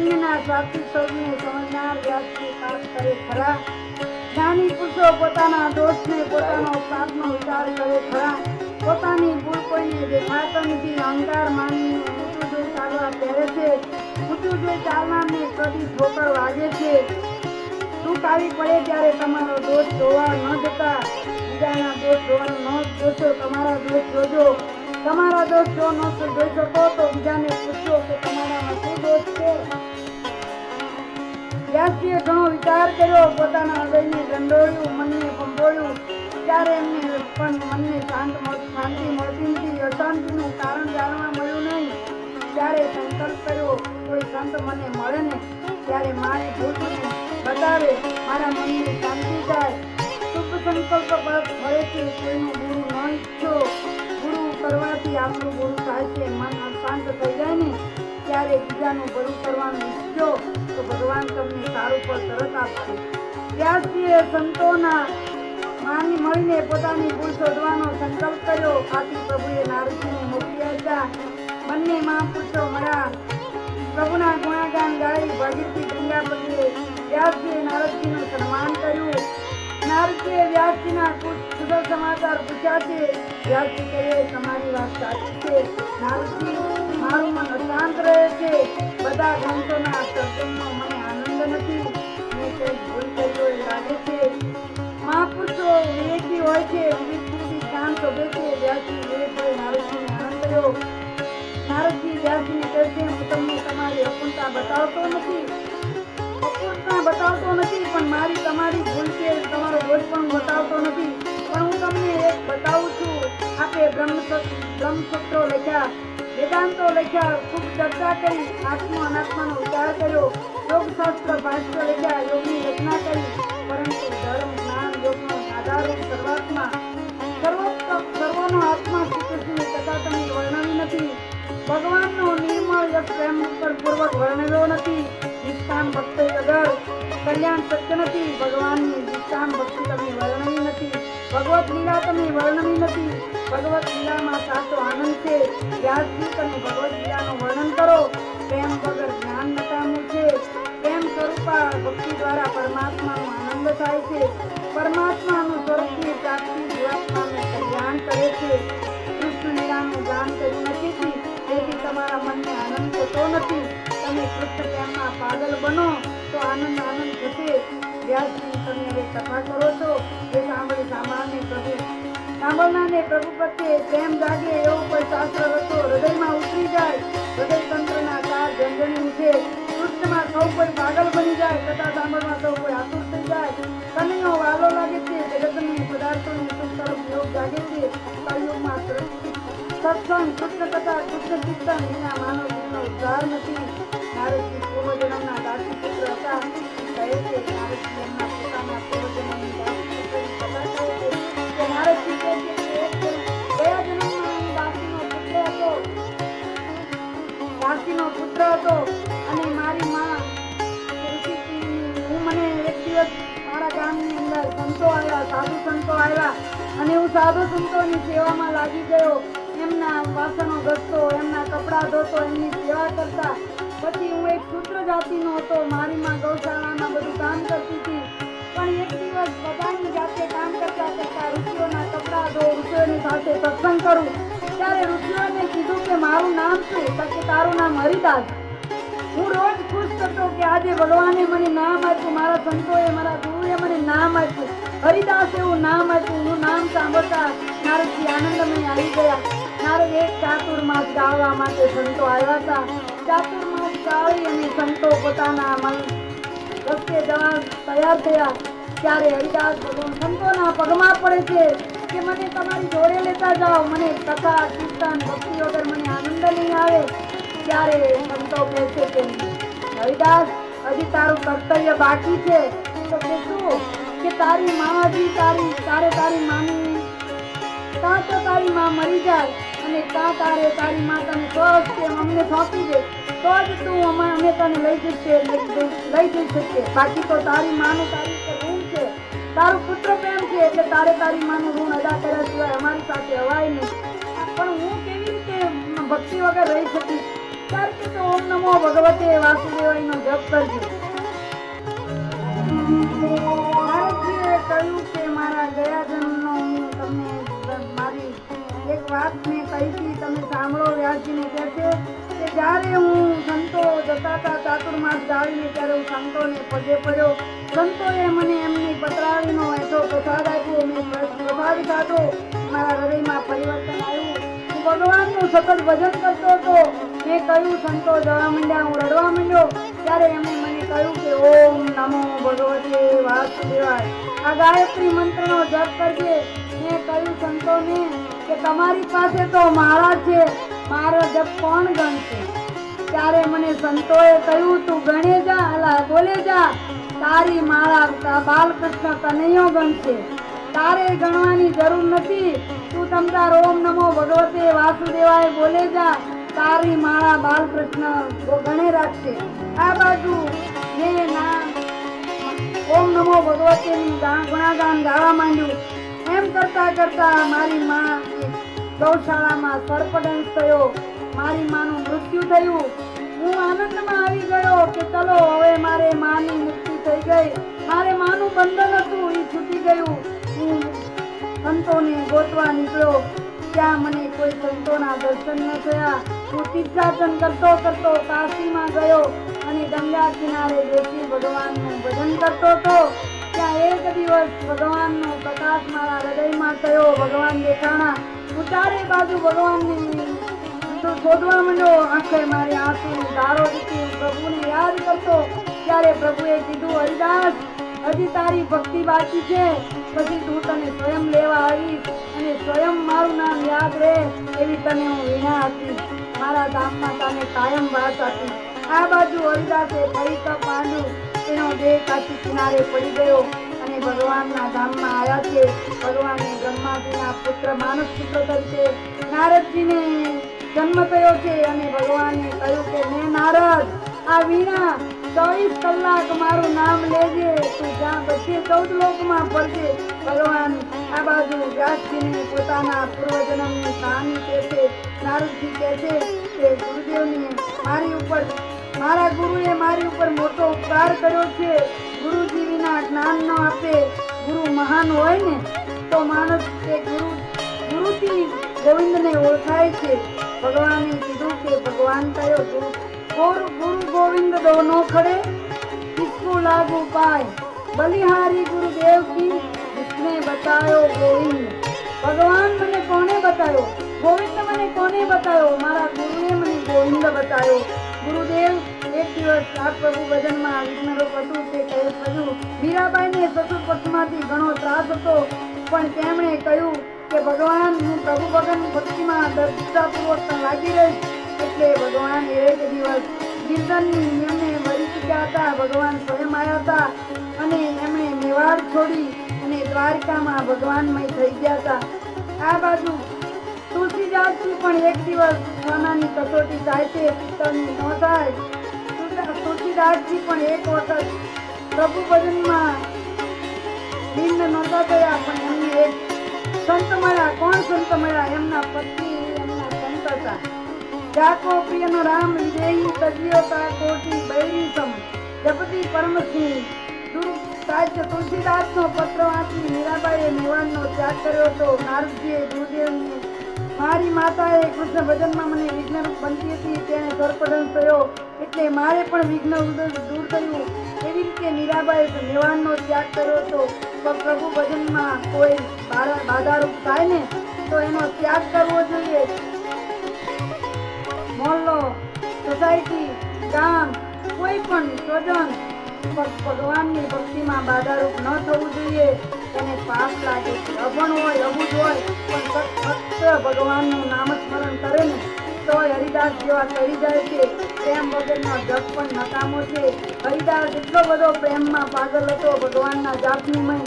પુણ્યના સાત્વિક સ્વરૂપને સમજનાર ખરા. જ્ઞાની પુરુષો પોતાના દોષને પોતાનો પાપનો પોતાની ભૂલ કોઈને દેખાતો નથી, અહંકાર માની ઊંચું જોઈ છે. ઊંચું જોઈ ચાલનારને કદી ઠોકર વાગે છે. દુઃખ પડે ત્યારે તમારો દોષ જોવા ન જતા. બીજાના દોષ જોવાનું ન જોશો, તમારા દોષ જોજો. તમારા જો ન જોઈ શકો તો બીજાને પૂછો કે વ્યાસજીએ ઘણો વિચાર કર્યો, પોતાના હૃદયને દંડોળ્યું મનને પંભોળ્યું ત્યારે એમને પણ મનને શાંત શાંતિ મળતી નથી. અશાંતિનું કારણ જાણવા મળ્યું નહીં. ત્યારે સંકલ્પ કર્યો, કોઈ સંત મને મળે ને, ત્યારે મારી ભૂલ મને બતાવે, મારા મનની શાંતિ થાય. શુભ સંકલ્પ પર મળે છે, કોઈનું ગુરુ ન ઈચ્છો. ગુરુ કરવાથી આપણું ગુરુ થાય છે, મન અશાંત થઈ જાય ને. ત્યારે બીજાનું ભલું કરવાનું ઈચ્છો, તો ભગવાન તમને સારું ફળ તરત આપશે. વ્યાસજીએ સંતોના માની મળીને પોતાની ભૂલ શોધવાનો સંકલ્પ કર્યો. આથી પ્રભુએ નારદજીને મોકલ્યા હતા બંને મહાપુરુષો મળ્યા. પ્રભુના ગુણાગાન ગાઈ ભાગીરથી ગંગાપતિએ વ્યાસજીએ નારદજીનું સન્માન કર્યું. નારદજીએ વ્યાસજીના કુશ- સમાચાર પૂછ્યા છે વ્યાસજી કહે, તમારી વાત સાચી છે. નારદજી મારું મન અશાંત રહે છે. બધા ગ્રંથોના શબ્દોનો મને આનંદ નથી. મેં કંઈક ભૂલ કર્યો એ લાગે છે. મહાપુરુષો વિવેકી હોય છે. વિવિધ શાંત શોધે છે. વ્યાસજી વિવેક હોય નારદજીને આનંદ થયો નારદજી વ્યાસજીને કહે છે, હું તમને તમારી અપૂર્ણતા બતાવતો નથી. પણ મારી તમારી ભૂલ છે તમારો દોષ પણ બતાવતો નથી. પણ હું તમને એક બતાવું છું. આપે બ્રહ્મસૂત્ર લખ્યા, વેદાંતો લખ્યા, ખૂબ ચર્ચા કરી, આત્મા અનાત્માનો વિચાર કર્યો. યોગશાસ્ત્ર, ભાષ્ય લખ્યા, યોગની રચના કરી. પરંતુ ધર્મ, જ્ઞાન યોગનો આધારરૂપ સર્વાત્મા. સર્વોત્તમ, સર્વનો આત્મા શ્રી કૃષ્ણની કથા તમે વર્ણવી નથી. ભગવાનનો નિર્મળ પ્રેમ ઉપર પૂર્વક વર્ણવ્યો નથી. નિષ્ઠાન ભક્તિ વગર કલ્યાણ શક્ય નથી, ભગવાનની નિષ્કામ ભક્તિ તમે વર્ણવી નથી, ભગવત લીલા તમે વર્ણવી નથી, ભગવત લીલામાં સાચો આનંદ છે, વ્યાસજી તમે ભગવત લીલાનું વર્ણન કરો, પ્રેમ વગર જ્ઞાન નકામું છે, પ્રેમ સ્વરૂપા ભક્તિ દ્વારા પરમાત્માનો આનંદ થાય છે, પરમાત્માનું સ્વરૂપની પ્રાપ્તિ જીવાત્માને કલ્યાણ કરે છે. કૃષ્ણ લીલાનું ગાન કર્યું નથી, તેથી તમારા મનને આનંદ થતો નથી. તમે કૃષ્ણ પ્રેમમાં પાગલ બનો તો આનંદ આનંદ થશે વ્યાસજી, તમે હવે કથા કરો છો. એ સાંભળી, સાંભળને પ્રભુ. સાંભળનારને પ્રભુ પ્રત્યે પ્રેમ જાગે એવું કોઈ શાસ્ત્ર રચો હૃદયમાં ઉતરી જાય. હૃદય તંત્રના જંજણી ઉઠે. કૃષ્ણમાં સૌ કોઈ પાગલ બની જાય. કથા સાંભળવા સૌ કોઈ આતુર થઈ જાય. કનૈયો વાલો લાગે છે. જગતની પદાર્થોની સુખ યોગ જાગે છે. કલયુગમાં સત્સંગ કૃષ્ણ કથા કૃષ્ણ કીર્તન વિના માનવ જીવનો ઉદ્ધાર નથી. નારદજી પૂર્વજન્મના હતા અને મારી માં હું મારા ગામની અંદર સંતો આવ્યા સાધુ સંતો આવ્યા. અને હું સાધુ સંતોની સેવામાં લાગી ગયો. એમના વાસણો ઘસતો એમના કપડાં ધોતો, એમની સેવા કરતા. પછી હું એક શૂદ્ર જાતિનો હતો મારી માં ગૌશાળામાં બધું કામ કરતી હતી. પણ એક દિવસ પોતાની જાતે કામ કરતા કરતા ઋષિઓના કપડાં ધો, ઋષિઓની સાથે સત્સંગ કરું, ત્યારે ઋષિઓને કીધું કે મારું નામ શું? પછી તારું નામ હરિદાસ. હું રોજ ખુશ થતો કે આજે ભગવાને મને નામ આપ્યું, મારા સંતોએ મારા ગુરુએ મને નામ આપ્યું. હરિદાસ એવું નામ આપ્યું, હું નામ સાંભળતા નારદજી આનંદમય આવી ગયા. નારદ એક ચાતુર્માસ ગાવા માટે સંતો આવ્યા હતા. ચાતુર્માસ ગાળી અને સંતો પોતાના મન રસ્તે જવા તૈયાર થયા. ત્યારે હરિદાસ ભગવાન સંતોના પગમાં પડે છે કે મને તમારી જોડે લેતા જાઓ. મને કથા, કીર્તન ભક્તિ વગર મને આનંદ નહીં આવે. ત્યારે સંતો કહે છે કે, હરિદાસ, હજી તારું કર્તવ્ય બાકી છે. તો કે શું કે તારી મામાજી તારી, તારે તારી માની કાં તો તારી માં મરી જાય. અને તારે તારી માં તને સ્વસ્થ કે અમને સોંપી દે. તો જ તું અમે અમે તને લઈ જશે લઈ જઈ- શકીએ બાકી તો તારી માનું તારી ઋણ છે. તારું પુત્ર પ્રેમ છે એટલે તારે તારી માનું ઋણ અદા કર્યા સિવાય અમારી સાથે હવાય નહીં. પણ હું કેવી રીતે ભક્તિ વગર રહી શકીશ? ત્યારે કે તો ઓમ નમો ભગવતે વાસુદેવાયનો જપ કરજો. હતી તમે સાંભળો વ્યાસજીને કહે છે કે જ્યારે હું સંતો જતા હતા ચાતુર્માસ ગાળીને ત્યારે હું સંતોને પગે પડ્યો. સંતોએ મને એમની પતરાવીનો એટલો પ્રસાદ આપ્યો, મેં પ્રભાવ ખાધો. મારા હૃદયમાં પરિવર્તન આવ્યું. હું ભગવાનનું સતત ભજન કરતો હતો. મેં કહ્યું, સંતો જવા માંડ્યા હું રડવા માંડ્યો. ત્યારે એમણે મને કહ્યું કે, ઓમ નમો ભગવતે વાસુદેવાય. આ ગાયત્રી મંત્રનો જપ કરજે. મેં કહ્યું, સંતોને કે તમારી પાસે તો મારા છે, મારો જપ કોણ ગણશે? ત્યારે મને સંતોએ કહ્યું, તું ગણે જા, અલા બોલે જા. તારી માળા બાલકૃષ્ણ કનૈયો ગણશે. તારે ગણવાની જરૂર નથી. તું તમતા ઓમ નમો ભગવતે વાસુદેવાય બોલે જા. તારી માળા બાલકૃષ્ણ ગણે રાખશે. આ બાજુ મેં ના ઓમ નમો ભગવતે ગા- ગુણાગાન ગાવા માંડ્યું. એમ કરતા કરતા મારી માં ગૌશાળામાં સર્પદંશ થયો. મારી માનું મૃત્યુ થયું. હું આનંદમાં આવી ગયો કે ચલો હવે મારે માની મુક્તિ થઈ ગઈ. મારે માનું બંધન હતું એ છૂટી ગયું. હું સંતોને ગોતવા નીકળ્યો. ત્યાં મને કોઈ સંતોના દર્શન ન થયા. હું તીર્થાટન કરતો કરતો કાશીમાં ગયો અને ગંગા કિનારે બેસી ભગવાનનું ભજન કરતો હતો. ત્યાં એક દિવસ ભગવાનનો પ્રકાશ મારા હૃદયમાં થયો. ભગવાન દેખાણા. હું ચારે બાજુ ભગવાનને શોધવા માંડ્યો, આંખે મારી આંસુ ધારો દીધી પ્રભુને યાદ કરતો. ત્યારે પ્રભુએ કીધું, હરિદાસ, હજી તારી ભક્તિ બાકી છે. પછી તું તને સ્વયં લેવા આવીશ અને સ્વયં મારું નામ યાદ રહે એવી તને હું વીણા આપીશ. મારા ધામમાં તને કાયમ વાત આપીશ. આ બાજુ હરિદાસે ફરી તપ માંડ્યું એનો દેહ કાશી કિનારે પડી ગયો અને ભગવાનના ધામમાં આવ્યા છે. ભગવાને બ્રહ્માજીના પુત્ર માનસ પુત્ર તરીકે નારદજીને જન્મ થયો છે અને ભગવાને કહ્યું કે મેં નારદ, આ વીણા ચોવીસ કલાક મારું નામ લેજે. તું જ્યાં બધે ચૌદ લોકમાં ફરજે. ભગવાન આ બાજુ વ્યાસજીને પોતાના પૂર્વજન્મની કહાની કહે છે. નારદજી કહે છે કે, ગુરુદેવની મારી ઉપર મારા ગુરુએ મારી ઉપર મોટો ઉપકાર કર્યો છે ગુરુજી વિના જ્ઞાન ન આપે ગુરુ મહાન હોય ને તો માણસ કે ગુરુ ગુરુથી ગોવિંદને ઓળખાય છે ભગવાને કીધું કે ભગવાન કયો ગુરુ ગુરુ ગુરુ ગોવિંદ દોનો ખડે કિસકો લાગુ પાય બલિહારી ગુરુદેવ કી जिसने बतायो ગોવિંદ ભગવાન મને કોને બતાવ્યો ગોવિંદ મને કોને બતાવ્યો મારા ગુરુએ મને ગોવિંદ બતાવ્યો ગુરુદેવ એક પણ તેમણે કહ્યું ભગવાન, હું પ્રભુ ભગન ભક્તિમાં દર્શિતાપૂર્વક લાગી રહીશ. એટલે ભગવાન એક દિવસ ગિરધનની એમને મરી ચૂક્યા હતા. ભગવાન સ્વયં આવ્યા હતા અને એમણે મેવાડ છોડી અને દ્વારકામાં ભગવાનમય થઈ ગયા હતા. આ બાજુ તુલસીદાસજી પણ એક દિવસ સોનાની કસોટી થાય છે પિત્તળની ન થાય તુલસીદાસજી પણ એક વખત પ્રભુ ભજનમાં દિન નહોતા ગયા પણ એમને એક સંત મળ્યા. કોણ સંત મળ્યા? એમના પતિ એમના સંત હતા. જાકો પ્રિયનો રામ વિદેહી તજ્યો કોટી બૈરી સમ જપતિ પરમસિંહ સાહિત્ય તુલસીદાસનો પત્ર વાંચી મીરાબાઈએ મેવાડનો ત્યાગ કર્યો હતો. નારદજીએ ગુરુદેવને મારી માતાએ કૃષ્ણ ભજનમાં મને વિઘ્ન બનતી હતી, તેને ધરપડન થયો. એટલે મારે પણ વિઘ્ન દૂર થયું એવી રીતે મીરાબાએ મેવાડનો ત્યાગ કર્યો હતો. તો પ્રભુ ભજનમાં કોઈ બાધારૂપ થાય ને, તો એનો ત્યાગ કરવો જોઈએ. મોહલ્લો સોસાયટી, ગામ, કોઈ પણ સ્વજન ભગવાનની ભક્તિમાં બાધારૂપ ન થવું જોઈએ. એને પાપ લાગે અભણ હોય અબુજ હોય, પણ ફક્ત ભગવાનનું નામસ્મરણ કરે ને તો હરિદાસ જેવા કરી જાય છે. પ્રેમ વગરનો જપ પણ નકામો છે. હરિદાસ એટલો બધો પ્રેમમાં પાગલ હતો, ભગવાનના જાપની મય.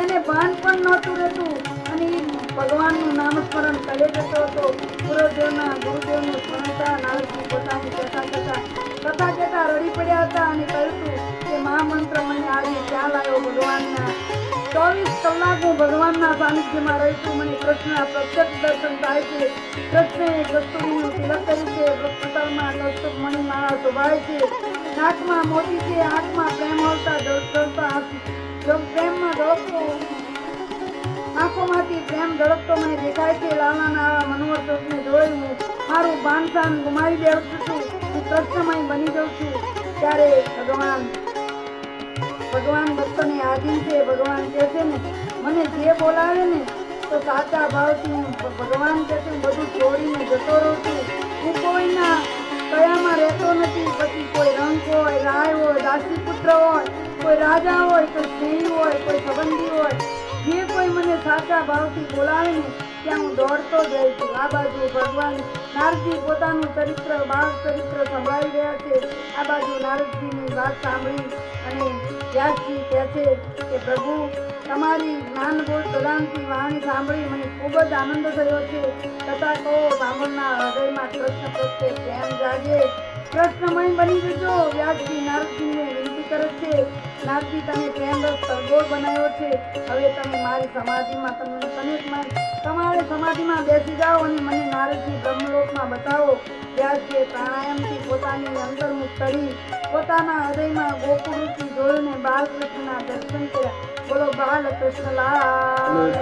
એને ભાન પણ નહોતું રહેતું. અને ભગવાનનું નામસ્મરણ કરે જતો હતો. ગુરુદેવના, ગુરુદેવનું સ્મરણતા નારદજી પોતાની કથા કથા કથા કથા રડી પડ્યા હતા અને કહ્યું હતું કે મહામંત્ર મને આજે આવ્યો ભગવાન ભગવાનના. ચોવીસ કલાક હું ભગવાનના સાનિધ્યમાં રહી છું મને કૃષ્ણના પ્રત્યક્ષ દર્શન થાય છે. કૃષ્ણએ કસ્તુરીનું તિલક કર્યું છે. વસ્ત્રતલમાં મણી મણિમાળા શોભાય છે. નાકમાં મોતી છે. આંખમાં પ્રેમ આવતા ધડકતા જો પ્રેમમાં ધડકતો આંખોમાંથી પ્રેમ ધડકતો મને દેખાય છે. લાલાના આવા મનોહર ચોકને જોઈ હું મારું બાંધશાન ગુમાવી દેવું છું. હું કૃષ્ણમય બની જાઉં છું. ત્યારે ભગવાન ભગવાન ભક્તોને આધીન છે, ભગવાન કહે છે ને, મને જે બોલાવે ને, તો સાચા ભાવથી હું ભગવાન કહે છે બધું છોડીને જતો રહું છું. હું કોઈના કયામાં રહેતો નથી, પછી કોઈ રંગ હોય, રાય હોય દાસી પુત્ર હોય, કોઈ રાજા હોય, કોઈ સ્ત્રી હોય, કોઈ સંબંધી હોય, જે કોઈ મને સાચા ભાવથી બોલાવે ને ત્યાં હું દોડતો જ રહું છું. આ બાજુ ભગવાન નારદજી પોતાનું ચરિત્ર, બાળ ચરિત્ર સંભળાવી રહ્યા છે. આ બાજુ નારદજીની વાત સાંભળી અને વ્યાસજી કહે છે કે, પ્રભુ, તમારી જ્ઞાનબોધ પ્રદાનથી વાણી સાંભળી મને ખૂબ જ આનંદ થયો છે. તથા કહો બ્રાહ્મણના હૃદયમાં કૃષ્ણ પ્રત્યે પ્રેમ જાગે. કૃષ્ણમય બની જજો, વ્યાસજી નારદજીને કરે છે. નાથજી તમે કેન્દ્ર સરગોળ બનાવ્યો છે. હવે તમે મારી સમાધિમાં તમને તમે તમારે સમાધિમાં બેસી જાઓ અને મને નારદજી બ્રહ્મલોકમાં બતાવો. વ્યાસજીએ પ્રાણાયામથી પોતાની અંતર્મુખ કરી પોતાના હૃદયમાં ગોકુળથી જોઈને બાલકૃષ્ણના દર્શન કર્યા. બોલો, બાલકૃષ્ણ, લાલ.